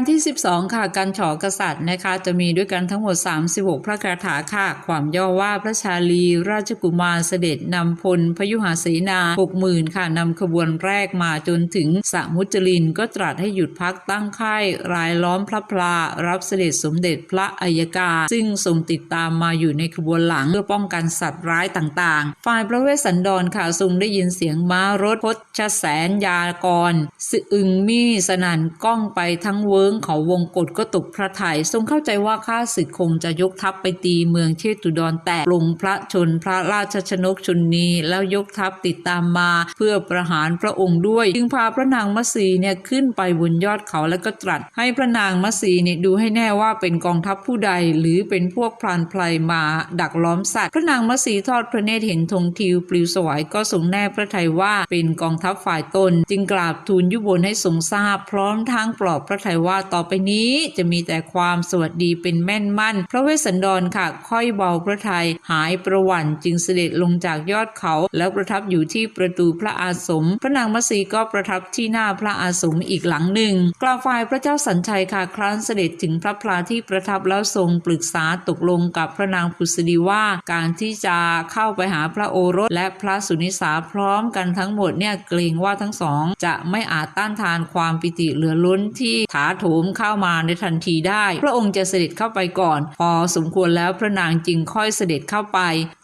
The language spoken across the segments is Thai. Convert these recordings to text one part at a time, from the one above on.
กันที่ 12 ค่ะ การฉอกษัตริย์นะคะ จะมีด้วยกันทั้งหมด 36 พระคาถาค่ะ ความย่อว่าพระชาลี ราชกุมารเสด็จนำพลพยุหาศีนา60,000ค่ะนำขบวนแรกมาจนถึงสะมุจลินก็ตรัสให้หยุดพักตั้งค่ายรายล้อมพระพลา รับเสด็จสมเด็จพระอัยกา ซึ่งทรงติดตามมาอยู่ในขบวนหลังเพื่อป้องกันสัตว์ร้ายต่างๆ ฝ่ายพระเวสสันดรค่ะทรงได้ยินเสียงม้ารถพชแสนยากร สึอึงมี่สนั่นก้องไปทั้งเวิงเขาวงกฏก็ตกพระไทยทรงเข้าใจว่าข้าศึกคงจะยกทัพไปตีเมืองเชตุดรแตกลงพระชนพระราชชนกชนนีแล้วยกทัพติดตามมาเพื่อประหารพระองค์ด้วย จึงพาพระนางมัสีเนี่ยขึ้นไปบนยอดเขาแล้วก็ตรัส ให้พระนางมัสีเนี่ยดูให้แน่ว่าเป็นกองทัพผู้ใดหรือเป็นพวกพรานไพรมาดักล้อมสัตว์พระนางมัสีทอดพระเนตรเห็นธงทิวปลิวสวายก็ทรงแน่พระทัยว่าเป็นกองทัพฝ่ายตน จึงกราบทูลยุบนให้ทรงทราบพร้อมทั้งปลอบพระทัยว่าต่อไปนี้จะมีแต่ความสวัสดีเป็นแม่นมั่น พระเวสสันดรค่ะ ค่อยเบาพระทัยหายประวันจึงเสด็จลงจากยอดเขา แล้วประทับอยู่ที่ประตูพระอาสม พระนางมัสีก็ประทับที่หน้าพระอาสมอีกหลังหนึ่ง กล่าวฝ่ายพระเจ้าสัญชัยค่ะครั้นเสด็จถึงพระพลาที่ประทับแล้วทรงปรึกษาตกลงกับพระนางผุษดีว่าการที่จะเข้าไปหาพระโอรส และพระสุนิสาพร้อมกันทั้งหมดเนี่ยเกรงว่าทั้งสอง จะไม่อาจต้านทานความปิติเหลือล้นที่ถาโถมเข้ามาในทันทีได้ พระองค์จะเสด็จเข้าไปก่อน พอสมควรแล้วพระนางจึงค่อยเสด็จเข้าไป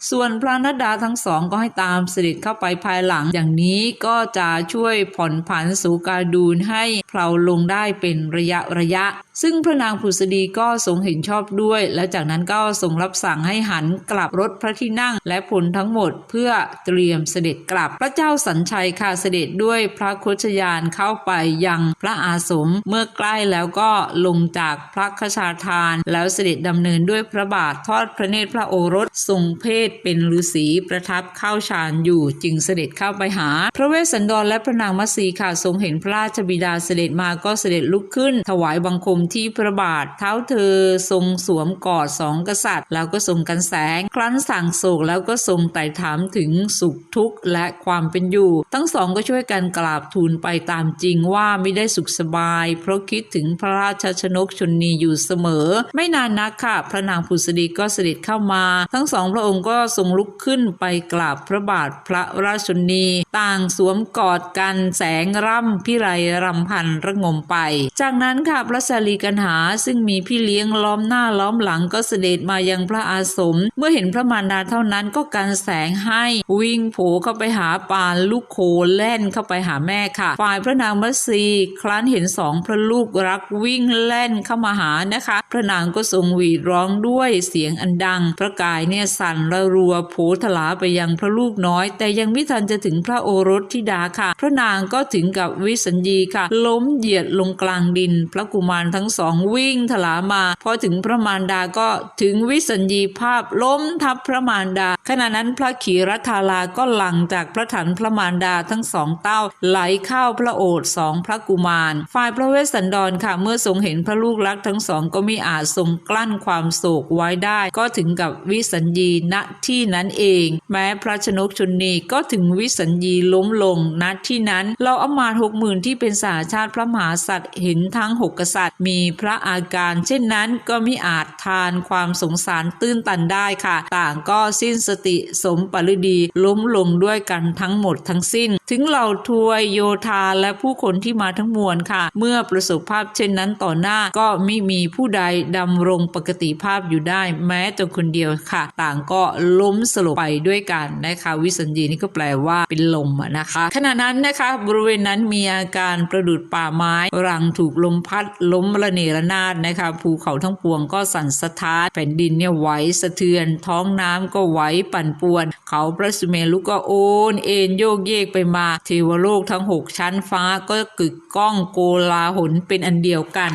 ส่วนพระนัดดาทั้งสองก็ให้ตามเสด็จเข้าไปภายหลัง อย่างนี้ก็จะช่วยผ่อนผันสูการดูนให้เพลาลงได้เป็นระยะระยะ ซึ่งพระนางผุษดีก็ทรงเห็นชอบด้วย และจากนั้นก็ทรงรับสั่งให้หันกลับรถพระที่นั่งและพลทั้งหมดเพื่อเตรียมเสด็จกลับพระเจ้าสัญชัยค่ะเสด็จด้วยพระโคชยานเข้าไปยังพระอาสมเมื่อใกล้แล้วแล้วก็ลงจากพระคชาทาน แล้วเสด็จดำเนินด้วยพระบาททอดพระเนตรพระโอรสทรงเพศเป็นฤาษีประทับเข้าฌานอยู่จึงเสด็จเข้าไปหา พระเวสสันดรและพระนางมัสีค่ะทรงเห็นพระราชบิดาเสด็จมาก็เสด็จลุกขึ้น ถวายบังคมที่พระบาท เท้าเธอทรงสวมกอดสองกษัตริย์ แล้วก็ทรงกันแสง ครั้นสั่งโศกแล้วก็ทรงไต่ถามถึงสุขทุกข์และความเป็นอยู่ ทั้งสองก็ช่วยกันกราบทูลไปตามจริงว่าไม่ได้สุขสบาย เพราะคิดถึงพระราชชนกชนนีอยู่เสมอ ไม่นานนักค่ะ พระนางผุษดีก็เสด็จเข้ามา ทั้งสองพระองค์ก็ทรงลุกขึ้นไปกราบพระบาทพระราชชนนี ต่างสวมกอดกันแสงร่ำพิไรรำพันระงมไป จากนั้นค่ะพระสารีกันหาซึ่งมีพี่เลี้ยงล้อมหน้าล้อมหลังก็เสด็จมายังพระอาสม เมื่อเห็นพระมารดาเท่านั้นก็กันแสงให้วิ่งโผเข้าไปหาปานลูกโคแล่นเข้าไปหาแม่ค่ะ ฝ่ายพระนางมัสีครั้นเห็นสองพระลูกรักวิ่งแล่นเข้ามาหานะคะ พระนางก็ทรงหวีดร้องด้วยเสียงอันดัง พระกายเนี่ยสั่นระรัวโผทลาไปยังพระลูกน้อย แต่ยังไม่ทันจะถึงพระโอรสธิดาค่ะ พระนางก็ถึงกับวิสัญญีค่ะ ล้มเหยียดลงกลางดิน พระกุมารทั้งสองวิ่งถลามาพอถึงพระมารดาก็ถึงวิสัญญีภาพล้มทับพระมารดา ขณะนั้นพระขีรัธาราก็หลังจากพระถันพระมารดาทั้งสองเต้าไหลเข้าพระโอษฐสองพระกุมาร ฝ่ายพระเวสสันดรค่ะเมื่อทรงเห็นพระลูกรักทั้งสองก็ไม่อาจทรงกลั้นความโศกไว้ได้ ก็ถึงกับวิสัญญีณที่นั้นเอง แม้พระชนกชนนีก็ถึงวิสัญญีล้มลงณที่นั้นเราอามาหกหมื่นที่เป็นสาชาติพระมหาสัตว์เห็นทั้งหกกษัตริย์ มีพระอาการ เช่นนั้นก็ไมิอาจทานความสงสารตื้นตันได้ค่ะ ต่างก็สิ้นสติสมปริดีล้มลงด้วยกันทั้งหมดทั้งสิ้น ถึงเหล่าทวยโยธาและผู้คนที่มาทั้งมวลค่ะ เมื่อประสบภาพเช่นนั้นต่อหน้าก็ไม่มีผู้ใดดำรงปกติภาพอยู่ได้ แม้แต่คนเดียวค่ะ ต่างก็ล้มสลบไปด้วยกันนะคะวิสัญญีนี่ก็แปลว่าเป็นลมนะคะ ขณะนั้นนะคะบริเวณนั้นมีอาการประดุดป่าไม้รังถูกลมพัดล้มระเนระนาดนะคะภูเขาทั้งปวงก็สั่นสะท้านแผ่นดินเนี่ยไหวสะเทือน ท้องน้ำก็ไหวปั่นป่วน เขาพระสุเมรุก็โอนเอ็นโยกเยกไปมาเทวโลกทั้งหกชั้นฟ้าก็กึกก้องโกลาหลเป็นอันเดียวกัน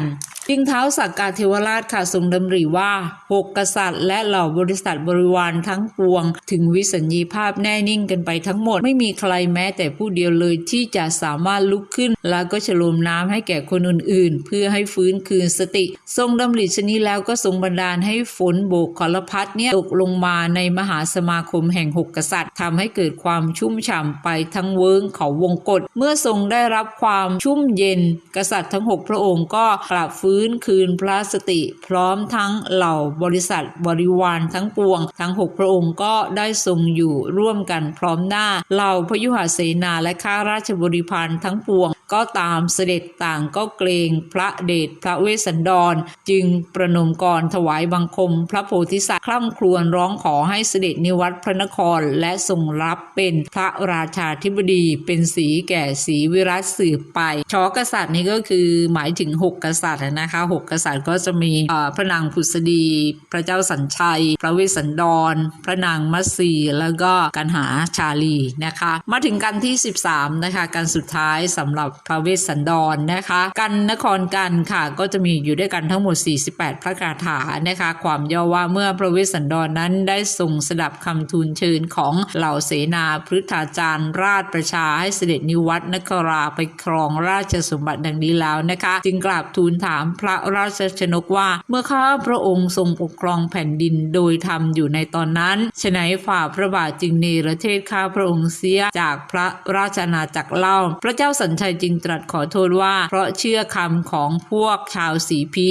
จึงเท้าสักกาเทวราชค่ะทรงดำริว่าหกกษัตริย์ และเหล่าบริษัทบริวารทั้งปวง ถึงวิสัญญีภาพแน่นิ่งกันไปทั้งหมด ไม่มีใครแม้แต่ผู้เดียวเลยที่จะสามารถลุกขึ้น แล้วก็ฉลมน้ำให้แก่คนอื่นๆ เพื่อให้ฟื้นคืนสติ ทรงดำริชนี้แล้วก็ทรงบันดาลให้ฝนโบกขอลพัดเนี่ยตกลงมาในมหาสมาคมแห่งหกกษัตริย์ทำให้เกิดความชุ่มฉ่ำไปทั้งเวิ้งเขาวงกฏเมื่อทรงได้รับความชุ่มเย็น กษัตริย์ทั้งหกพระองค์ก็กลับฟื้นื้นคืนพระสติ พร้อมทั้งเหล่าบริษัทบริวารทั้งปวง ทั้งหกพระองค์ก็ได้ทรงอยู่ร่วมกันพร้อมหน้าเหล่าพยุหเสนาและข้าราชบริพารทั้งปวงก็ตามเสด็จต่างก็เกรงพระเดชพระเวสสันดร จึงประนมกรถวายบังคม พระโพธิสัตว์คร่ำครวญร้องขอให้เสด็จนิวัตพระนครและทรงรับเป็นพระราชาธิบดีเป็นสีแก่สีวิรัตสืบไปชอกษัตริย์นี่ก็คือหมายถึง 6 กษัตริย์นะะคะหกกษัตริย์ก็จะมีพระนางผุษดี พระเจ้าสัญชัย พระเวสสันดร พระนางมัสี แล้วก็กันหาชาลีนะคะ มาถึงกันที่ 13 นะคะกันสุดท้ายสำหรับพระเวสสันดรนะคะ กันนครกันค่ะก็จะมีอยู่ด้วยกันทั้งหมด 48 พระคาถานะคะ ความย่อว่าเมื่อพระเวสสันดรนนั้นได้ทรงสดับคำทูลเชิญของเหล่าเสนาพฤทธาจารย์ ราชประชาให้เสด็จนิวัตนคราไปครองราชสมบัติดังนี้แล้วนะคะ จึงกราบทูลถามพระราชชนกว่า เมื่อข้าพระองค์ทรงปกครองแผ่นดินโดยธรรมอยู่ในตอนนั้นฉนัยฝ่าพระบาทจึงเนรเทศข้าพระองค์เสียจากพระราชนาณาจักรเล่า พระเจ้าสัญชัยจึงตรัสขอโทษว่า เพราะเชื่อคำของพวกชาวสีพี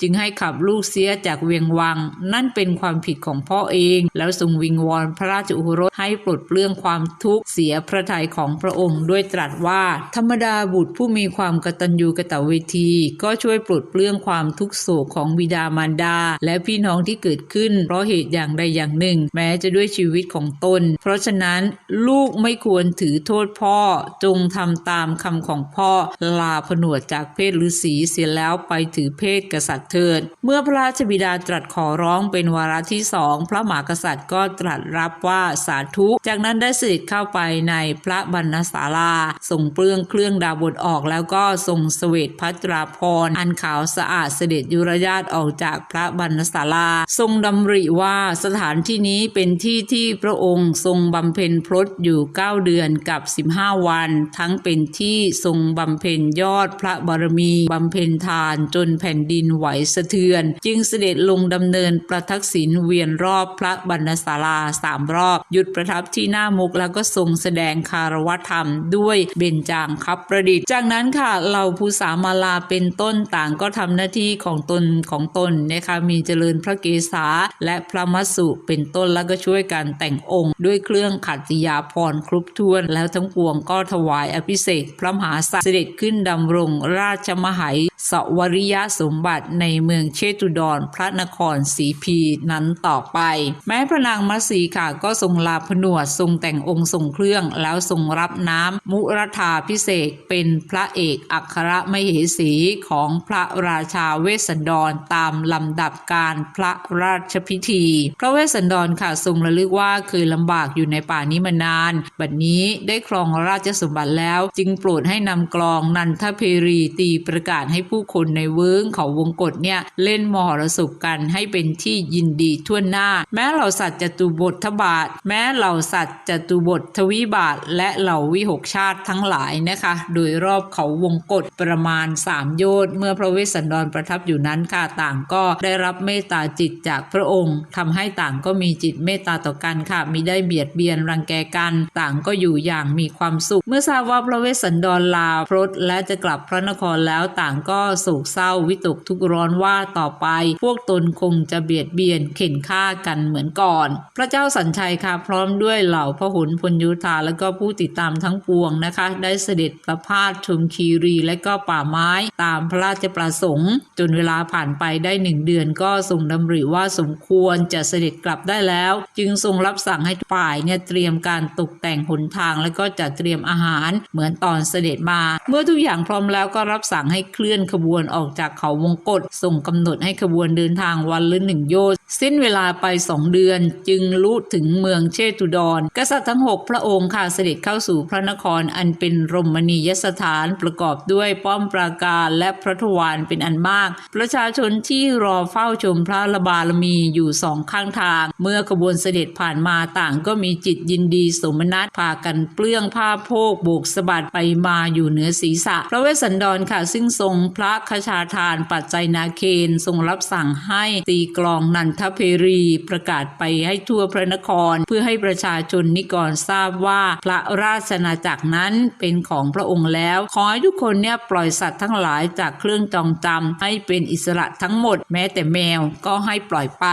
จึงให้ขับลูกเสียจากเวียงวัง นั่นเป็นความผิดของพ่อเอง แล้วทรงวิงวอนพระราชโอรสให้ปลดเปลื้องความทุกข์เสียพระทัยของพระองค์ด้วยตรัสว่า ธรรมดาบุตรผู้มีความกตัญญูกตเวที ก็ช่วยปลดเปลื้องความทุกข์โศกของบิดามารดา และพี่น้องที่เกิดขึ้น เพราะเหตุอย่างใดอย่างหนึ่ง แม้จะด้วยชีวิตของตน เพราะฉะนั้นลูกไม่ควรถือโทษพ่อจงทำตามคำของพ่อลาผนวดจากเพศฤาษีเสียแล้วไปถือเพศกษัตริย์เถิด เมื่อพระราชบิดาตรัสขอร้องเป็นวาระที่สองพระมหากษัตริย์ก็ตรัสรับว่าสาธุ จากนั้นได้เสด็จเข้าไปในพระบรรณศาลาส่งเปลื้องเครื่องดาบทออกแล้วก็ทรงเสวตพัตราพรอันขาวสะอาดเสด็จยุรญาตออกจากพระบรรณศาลา ทรงดำริว่าสถานที่นี้เป็นที่ที่พระองค์ทรงบำเพ็ญพรตอยู่ 9 เดือนกับ 15 วัน ทั้งเป็นที่ทรงบำเพ็ญยอดพระบารมีบำเพ็ญทานจนแผ่นดินไหวสะเทือน จึงเสด็จลงดำเนินประทักษิณเวียนรอบพระบรรณศาลาสามรอบ หยุดประทับที่หน้ามุกแล้วก็ทรงแสดงคารวธรรมด้วยเบญจางคับประดิษฐ์ จากนั้นค่ะเหล่าภูสามาลาเป็นต้นต่างก็ทำหน้าที่ของตนของตนนะคะมีเจริญพระเกศาและพระมัสสุเป็นต้นแล้วก็ช่วยกันแต่งองค์ ด้วยเครื่องขัตติยาพรครบถ้วนแล้วทั้งปวงก็ถวายอภิเษกพระมหาสัตว์เสด็จขึ้นดำรงราชมหัย สวริยสมบัติในเมืองเชตุดรพระนครศรีพีนั้นต่อไป แม้พระนางมัสีค่ะก็ทรงลาผนวดทรงแต่งองค์ทรงเครื่องแล้วทรงรับน้ำมุรธาพิเศษเป็นพระเอกอัครมเหสีของพระราชาเวสสันดรตามลำดับการพระราชพิธี พระเวสสันดรค่ะทรงระลึกว่าเคยลำบากอยู่ในป่านี้มานาน บัดนี้ได้ครองราชสมบัติแล้ว จึงโปรดให้นำกลองนันทเพรีตีประกาศให้ผูู้้คนในเวิ้งเขาวงกฏเนี่ยเล่นมหรสพกันให้เป็นที่ยินดีทั่วหน้า แม้เหล่าสัตว์จตุบททบาท แม้เหล่าสัตว์จตุบททวิบาท และเหล่าวิหกชาติทั้งหลายนะคะ โดยรอบเขาวงกฏประมาณสามโยชน์เมื่อพระเวสสันดรประทับอยู่นั้นค่ะต่างก็ได้รับเมตตาจิตจากพระองค์ทำให้ต่างก็มีจิตเมตตาต่อกันค่ะมิได้เบียดเบียนรังแกกัน ต่างก็อยู่อย่างมีความสุข เมื่อทราบว่าพระเวสสันดรลาพรตและจะกลับพระนครแล้วต่างก็โศกเศร้าวิตกทุกข์ร้อนว่าต่อไป พวกตนคงจะเบียดเบียนเข็นฆ่ากันเหมือนก่อน พระเจ้าสัญชัยค่ะพร้อมด้วยเหล่าพระหุนพลยุทธาและก็ผู้ติดตามทั้งปวงนะคะ ได้เสด็จประพาสชมคีรีและก็ป่าไม้ตามพระราชประสงค์ จนเวลาผ่านไปได้หนึ่งเดือนก็ทรงดำริว่าสมควรจะเสด็จกลับได้แล้ว จึงทรงรับสั่งให้ฝ่ายเนี่ยเตรียมการตกแต่งหนทาง แล้วก็จัดเตรียมอาหารเหมือนตอนเสด็จมา เมื่อทุกอย่างพร้อมแล้วก็รับสั่งให้เคลื่อนขบวนออกจากเขาวงกฏส่งกำหนดให้ขบวนเดินทางวันละหนึ่งโยชน์สิ้นเวลาไปสองเดือน จึงลุถึงเมืองเชตุดร กษัตริย์ทั้งหกพระองค์ค่ะเสด็จเข้าสู่พระนครอันเป็นรมณียสถานประกอบด้วยป้อมปราการและพระทวารเป็นอันมาก ประชาชนที่รอเฝ้าชมพระระบารมีอยู่สองข้างทาง เมื่อขบวนเสด็จผ่านมาต่างก็มีจิตยินดีสมนัตพากันเปลื้องผ้าโพกโบกสะบัดไปมาอยู่เหนือศีรษะ พระเวสสันดรค่ะซึ่งทรงพระคชาทานปัจจัยนาเคนทรงรับสั่งให้ตีกลองนันทเพรีประกาศไปให้ทั่วพระนคร เพื่อให้ประชาชนนิกรทราบว่าพระราชนาจักรนั้นเป็นของพระองค์แล้ว ขอให้ทุกคนเนี่ยปล่อยสัตว์ทั้งหลายจากเครื่องจองจำให้เป็นอิสระทั้งหมด แม้แต่แมวก็ให้ปล่อยไป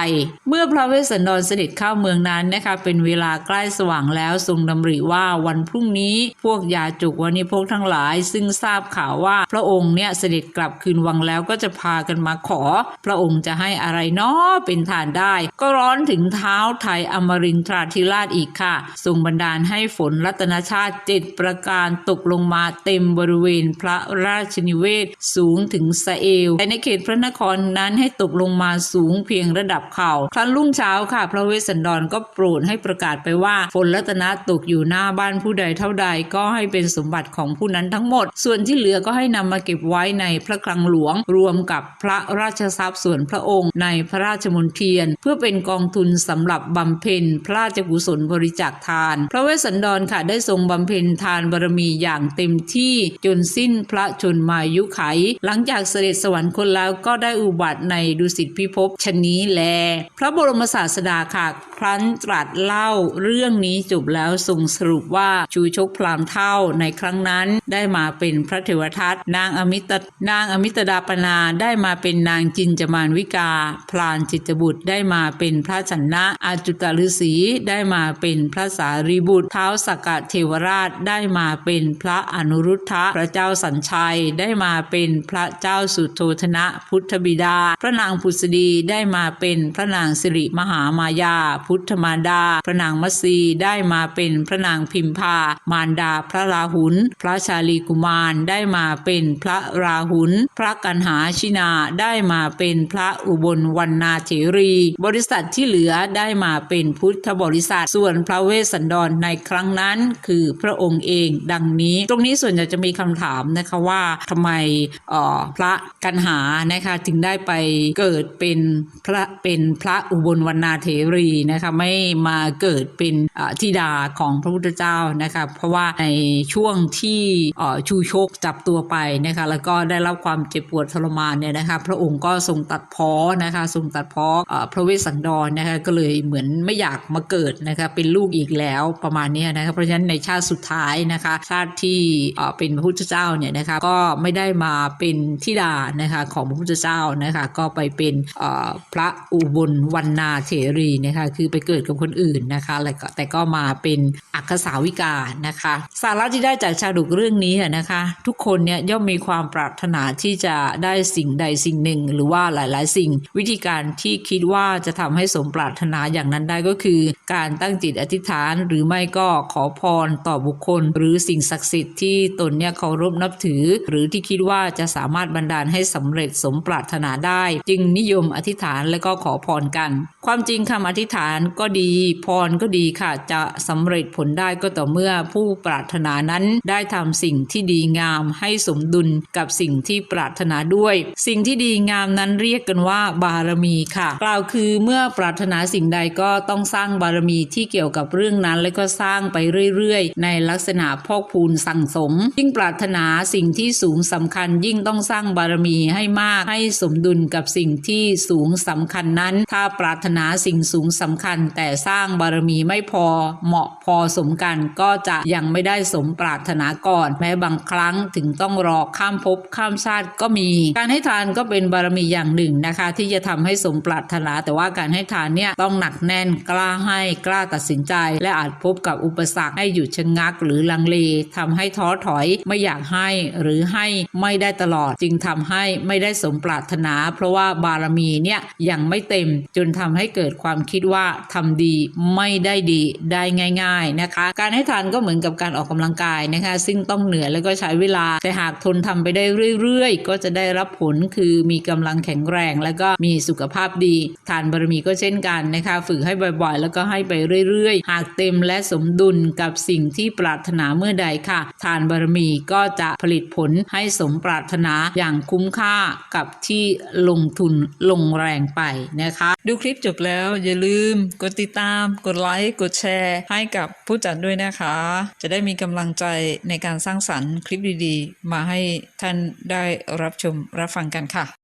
เมื่อพระเวสสันดรเสด็จเข้าเมืองนั้นนะคะเป็นเวลาใกล้สว่างแล้วทรงดำริว่าวันพรุ่งนี้พวกยาจุกวันิพกทั้งหลาย ซึ่งทราบข่าวว่าพระองค์เนี่ยเสด็จกลับคืนวังแล้วก็จะพากันมาขอ พระองค์จะให้อะไรเนาะเป็นทานได้ ก็ร้อนถึงเท้าไทยอมรินทราธิราชอีกค่ะทรงบันดาลให้ฝนรัตนชาติเจ็ดประการตกลงมาเต็มบริเวณพระราชนิเวศสูงถึงสะเอวแต่ในเขตพระนครนั้นให้ตกลงมาสูงเพียงระดับเข่าครั้นรุ่งเช้าค่ะ พระเวสสันดรก็โปรดให้ประกาศไปว่าฝนรัตนตกอยู่หน้าบ้านผู้ใดเท่าใดก็ให้เป็นสมบัติของผู้นั้นทั้งหมด ส่วนที่เหลือก็ให้นำมาเก็บไว้ในพระคลังหลวง รวมกับพระราชทรัพย์ส่วนพระองค์ ในพระราชมณฑียน เพื่อเป็นกองทุนสำหรับบำเพ็ญพระราชกุศลบริจาคทาน พระเวสสันดรค่ะได้ทรงบำเพ็ญทานบารมีอย่างเต็มที่จนสิ้นพระชนมายุไข หลังจากเสด็จสวรรคตแล้วก็ได้อุบัติในดุสิตพิภพชนนี้แล พระบรมศาสดาค่ะครั้นตรัสเล่าเรื่องนี้จบแล้วทรงสรุปว่าชูชกพรามเท่าในครั้งนั้นได้มาเป็นพระเทวทัตนางอมิตนางอมิตดาปนาได้มาเป็นนางจินจมานวิกาพลานจิตบุตรได้มาเป็นพระชนะอาจุตฤษีได้มาเป็นพระสารีบุตรเท้าสกกเทวราชได้มาเป็นพระอนุรุทธะพระเจ้าสัญชัยได้มาเป็นพระเจ้าสุโธธนะพุทธบิดา พระนางผุษดีได้มาเป็นพระนางสิริมหามายา พุทธมารดา พระนางมัสีได้มาเป็นพระนางพิมพามารดาพระราหุลพระชาลีกุมารได้มาเป็นพระราหุลพระกันหาชินาได้มาเป็นพระอุบลวันนาเถรี บริษัทที่เหลือได้มาเป็นพุทธบริษัท ส่วนพระเวสสันดรในครั้งนั้นคือพระองค์เองดังนี้ ตรงนี้ส่วนใหญ่จะมีคำถามนะคะว่าทำไมออพระกันหานะคะถึงได้ไปเกิดเป็นพระเป็นพระอุบลวรรณาเถรีนะคะไม่มาเกิดเป็นธิดาของพระพุทธเจ้านะคะเพราะว่าในช่วงที่ชูชกจับตัวไปนะคะแล้วก็ได้รับความเจ็บปวดทรมานเนี่ยนะคะ พระองค์ก็ทรงตัดพ้อนะคะทรงตัดพ้อพระเวสสันดรนะคะก็เลยเหมือนไม่อยากมาเกิดนะคะเป็นลูกอีกแล้วประมาณนี้นะคะเพราะฉะนั้นในชาติสุดท้ายนะคะ ชาติที่เป็นพระพุทธเจ้าเนี่ยนะคะก็ไม่ได้มาเป็นธิดานะคะของพระพุทธเจ้านะคะก็ไปเป็นพระอุบลวรรณาเถรีนะคะคือไปเกิดกับคนอื่นนะคะแต่ก็มาเป็นอักษาวิกานะคะ สาระที่ได้จากชาดกเรื่องนี้นะคะ ทุกคนเนี่ยย่อมมีความปรารถนาที่จะได้สิ่งใดสิ่งหนึ่ง หรือว่าหลาย ๆ สิ่ง วิธีการที่คิดว่าจะทำให้สมปรารถนาอย่างนั้นได้ก็คือ การตั้งจิตอธิษฐานหรือไม่ก็ขอพรต่อบุคคล หรือสิ่งศักดิ์สิทธิ์ที่ตนเนี่ยเคารพนับถือ หรือที่คิดว่าจะสามารถบันดาลให้สำเร็จสมปรารถนาได้ จึงนิยมอธิษฐานและก็ขอพรกัน ความจริงคำอธิษฐานก็ดี พรก็ดีค่ะจะสำเร็จผลได้ก็ต่อเมื่อผู้ปรารถนานั้นได้ทำสิ่งที่ดีงามให้สมดุลกับสิ่งที่ปรารถนาด้วย สิ่งที่ดีงามนั้นเรียกกันว่าบารมีค่ะ กล่าวคือเมื่อปรารถนาสิ่งใดก็ต้องสร้างบารมีที่เกี่ยวกับเรื่องนั้น และก็สร้างไปเรื่อยๆ ในลักษณะพอกพูนสั่งสม ยิ่งปรารถนาสิ่งที่สูงสำคัญ ยิ่งต้องสร้างบารมีให้มากให้สมดุลกับสิ่งที่สูงสำคัญนั้น ถ้าปรารถนาสิ่งสูงสำคัญ แต่สร้างบารมีไม่พอเหมาะพอสมกันก็จะยังไม่ได้สมปรารถนาก่อน แม้บางครั้งถึงต้องรอข้ามภพข้ามชาติก็มี การให้ทานก็เป็นบารมีอย่างหนึ่งนะคะ ที่จะทำให้สมปรารถนา แต่ว่าการให้ทานเนี่ยต้องหนักแน่นกล้าให้กล้าตัดสินใจ และอาจพบกับอุปสรรคให้หยุดชะงักหรือลังเลทำให้ท้อถอยไม่อยากให้หรือให้ไม่ได้ตลอดจึงทำให้ไม่ได้สมปรารถนา เพราะว่าบารมีเนี่ยยังไม่เต็มจนทำให้เกิดความคิดว่าทำดีไม่ได้ดีได้ง่าย ๆนะคะ การให้ทานก็เหมือนกับการออกกำลังกายนะคะ ซึ่งต้องเหนื่อยแล้วก็ใช้เวลาแต่หากทนทำไปได้เรื่อยๆ ก็จะได้รับผลคือมีกำลังแข็งแรง แล้วก็มีสุขภาพดี ทานบารมีก็เช่นกันนะคะฝึกให้บ่อยๆ แล้วก็ให้ไปเรื่อยๆ หากเต็มและสมดุลกับสิ่งที่ปรารถนาเมื่อใดค่ะ ทานบารมีก็จะผลิตผลให้สมปรารถนาอย่างคุ้มค่ากับที่ลงทุนลงแรงไปนะคะ ดูคลิปจบแล้วอย่าลืมกดติดตาม กดไลค์กดแชร์ ให้กับผู้จัดด้วยนะคะ จะได้มีกำลังใจในการสร้างสรรค์คลิปดีๆ มาให้ท่านได้รับชมรับฟังกันค่ะ